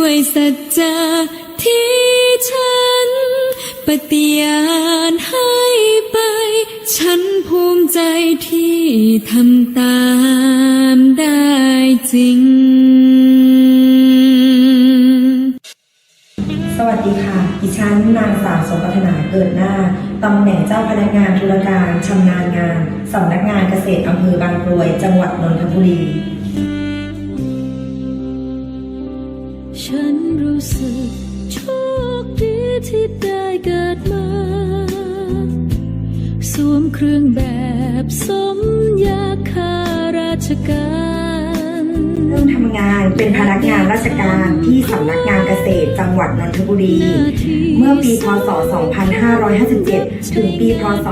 ด้วยสัจจะที่ฉัน ปฏิญาณให้ไป ฉันภูมิใจที่ทำตามได้จริง สวัสดีค่ะ ดิฉันนางสาวสมปรารถนาเกิดหน้า ตำแหน่งเจ้าพนักงานธุรการชำนาญงาน สำนักงานเกษตรอำเภอบางกรวย จังหวัดนนทบุรี สวมเครื่องแบบสมยาคาราชการเริ่มทำงานเป็นพนักงานราชการที่สำนักงานเกษตรจังหวัดนนทบุรี เมื่อปีพศ 2557 ถึงปีพศ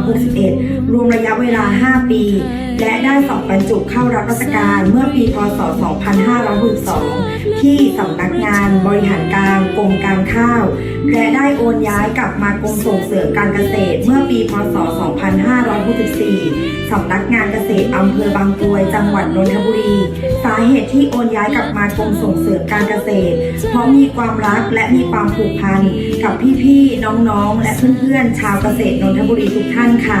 2561 รวมระยะเวลา 5 ปี และได้สอบบรรจุเข้ารับราชการเมื่อปีพศ 2562 ที่สำนักงานบริหารกลางกรมการข้าวและได้โอนย้ายกลับมากรมส่งเสริมการเกษตร เมื่อปีพศ 2564 สำนักงานเกษตรอำเภอบางกรวย จังหวัดนนทบุรี สาเหตุที่โอนย้ายกลับมากรมส่งเสริมการเกษตร เพราะมีความรักและมีความผูกพันกับพี่ๆ น้องๆ และเพื่อนๆ ชาวเกษตรนนทบุรีทุกท่านค่ะ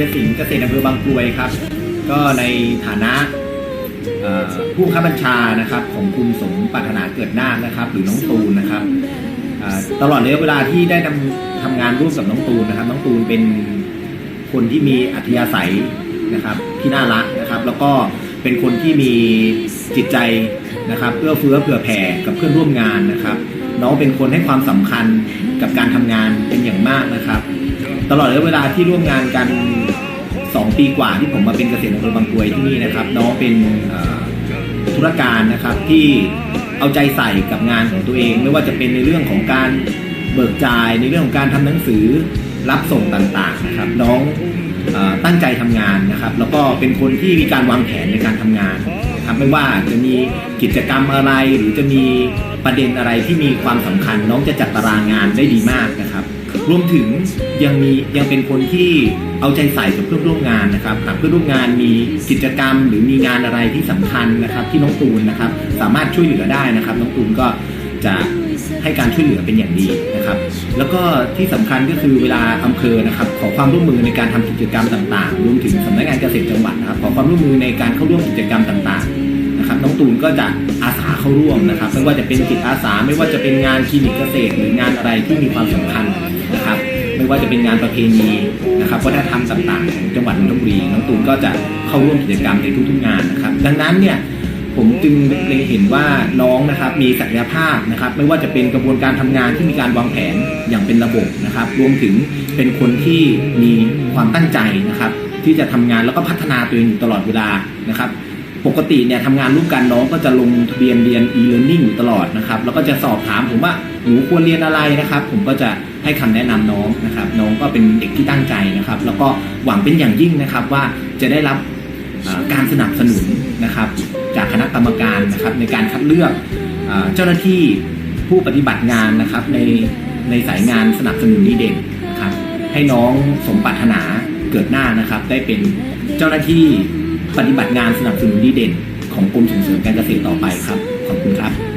ยัดเชยสิงห์เกษตรอำเภอบางกรวยครับ ก็ในฐานะผู้ข้าบัญชานะครับของคุณสมปรารถนาเกิดนาคนะครับ หรือน้องตูนนะครับตลอดระยะเวลาที่ได้ทำทำงานร่วมกับน้องตูนนะครับ น้องตูนเป็นคนที่มีอัธยาศัยนะครับที่น่ารักนะครับ แล้วก็เป็นคนที่มีจิตใจนะครับเอื้อเฟื้อเผื่อแผ่กับเพื่อนร่วมงานนะครับ น้องเป็นคนให้ความสำคัญกับการทำงานเป็นอย่างมากนะครับ ตลอดระยะเวลาที่ร่วมงานกัน 2 ปีกว่าที่ผมมาเป็นเกษตรอำเภอบางกรวยที่นี่นะครับน้องเป็นธุรการนะครับที่เอาใจใส่กับงานของตัวเอง ไม่ว่าจะเป็นในเรื่องของการเบิกจ่ายในเรื่องของการทำหนังสือรับส่งต่างๆนะครับน้องอตั้งใจทำงานนะครับ แล้วก็เป็นคนที่มีการวางแผนในการทำงานครับไม่ว่าจะมีกิจกรรมอะไรหรือจะมีประเด็นอะไรที่มีความสำคัญ น้องจะจัดตารางงานได้ดีมากนะครับ รวมถึงยังมียังเป็นคนที่เอาใจใส่กับเพื่อนร่วมงานนะครับหากเพื่อนร่วมงานมีกิจกรรม หรือมีงานอะไรที่สำคัญนะครับที่น้องตูนนะครับ สามารถช่วยเหลือได้นะครับ น้องตูนก็จะให้การช่วยเหลือเป็นอย่างดีนะครับ แล้วก็ที่สำคัญก็คือเวลาอำเภอนะครับ ขอความร่วมมือในการทำกิจกรรมต่างๆ รวมถึงสำนักงานเกษตรจังหวัดนะครับ ขอความร่วมมือในการเข้าร่วมกิจกรรมต่างๆนะครับ น้องตูนก็จะอาสาเข้าร่วมนะครับ ไม่ว่าจะเป็นจิตอาสา ไม่ว่าจะเป็นงานคลินิกเกษตร หรืองานอะไรที่มีความสำคัญ ไม่ว่าจะเป็นงานประเพณีนะครับวัฒนธรรมต่างๆของจังหวัดนนทบุรีน้องตูนก็จะเข้าร่วมกิจกรรมในทุกๆงานนะครับ ดังนั้นเนี่ยผมจึงเล็งเห็นว่าน้องนะครับมีศักยภาพนะครับ ไม่ว่าจะเป็นกระบวนการทำงานที่มีการวางแผนอย่างเป็นระบบนะครับ รวมถึงเป็นคนที่มีความตั้งใจนะครับ ที่จะทำงานแล้วก็พัฒนาตัวเองอยู่ตลอดเวลานะครับ ปกติเนี่ยทำงานร่วมกันน้องก็จะลงทะเบียนเรียน e-learning อยู่ตลอดนะครับ แล้วก็จะสอบถามผมว่าหนูควรเรียนอะไรนะครับ ผมก็จะ ให้คำแนะนำน้องนะครับ น้องก็เป็นเด็กที่ตั้งใจนะครับ แล้วก็หวังเป็นอย่างยิ่งนะครับว่าจะได้รับการสนับสนุนนะครับ จากคณะกรรมการนะครับในการคัดเลือกเจ้าหน้าที่ผู้ปฏิบัติงานนะครับในในสายงานสนับสนุนดีเด่นนะครับ ให้น้องสมปรารถนาเกิดหน้านะครับ ได้เป็นเจ้าหน้าที่ปฏิบัติงานสนับสนุนดีเด่น ของกรมส่งเสริมการเกษตรต่อไปครับ ขอบคุณครับ